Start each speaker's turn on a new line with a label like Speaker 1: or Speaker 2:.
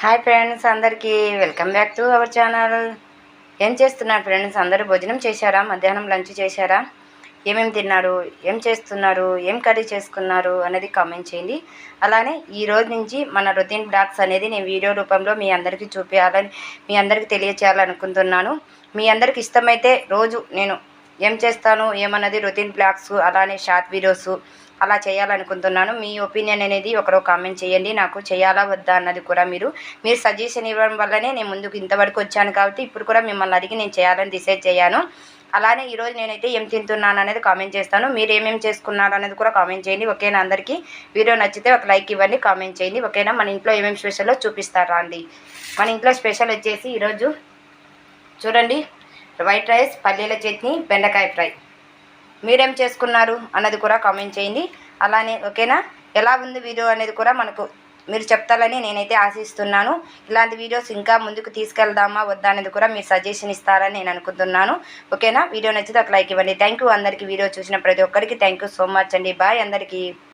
Speaker 1: Hi friends అందరికీ welcome back to our channel. ఏం చేస్తున్నారు ఫ్రెండ్స్? అందరూ భోజనం చేశారా? మధ్యాహ్నం లంచ్ చేశారా? ఏమేమి తిన్నారు? ఏం చేస్తున్నారు? ఏం కర్రీ చేసుకున్నారు? అనేది కామెంట్ చేయండి. అలానే ఈ రోజు నుంచి మన రొటీన్ బ్లాగ్స్ అనేది నేను వీడియో రూపంలో మీ అందరికీ చూపించాలని మీ అందరికీ తెలియచేయాలనుకుంటున్నాను. మీ అందరికి ఇష్టమైతే రోజు నేను ఏం చేస్తాను ఏమన్నది రొటీన్ బ్లాగ్స్ అలానే షార్ట్ వీడియోస్ అలా చేయాలనుకుంటున్నాను. మీ ఒపీనియన్ అనేది ఒకరో కామెంట్ చేయండి. నాకు చేయాలా వద్దా అన్నది కూడా మీరు మీరు సజెషన్ ఇవ్వడం వల్లనే నేను ముందుకు ఇంతవరకు వచ్చాను కాబట్టి ఇప్పుడు కూడా మిమ్మల్ని అడిగి నేను చేయాలని డిసైడ్ చేయాను. అలానే ఈరోజు నేనైతే ఏం తింటున్నాను అనేది కామెంట్ చేస్తాను. మీరు ఏమేమి చేసుకున్నారు అనేది కూడా కామెంట్ చేయండి. ఓకేనా అందరికీ? వీడియో నచ్చితే ఒక లైక్ ఇవ్వండి కామెంట్ చేయండి. ఓకేనా? మన ఇంట్లో ఏమేమి స్పెషల్లో చూపిస్తారా అండి? మన ఇంట్లో స్పెషల్ వచ్చేసి ఈరోజు చూడండి. వైట్ రైస్ పల్లీల చట్నీ బెండకాయ ఫ్రై. మీరేం చేసుకున్నారు అన్నది కూడా కామెంట్ చేయండి. అలానే ఓకేనా? ఎలా ఉంది వీడియో అనేది కూడా మనకు మీరు చెప్తారని నేనైతే ఆశిస్తున్నాను. ఇలాంటి వీడియోస్ ఇంకా ముందుకు తీసుకెళ్దామా వద్దా అనేది కూడా మీరు సజెషన్ ఇస్తారని నేను అనుకుంటున్నాను. ఓకేనా? వీడియో నచ్చితే ఒక లైక్ ఇవ్వండి. థ్యాంక్ యూ అందరికీ వీడియో చూసిన ప్రతి ఒక్కరికి థ్యాంక్ యూ సో మచ్ అండి. బాయ్ అందరికీ.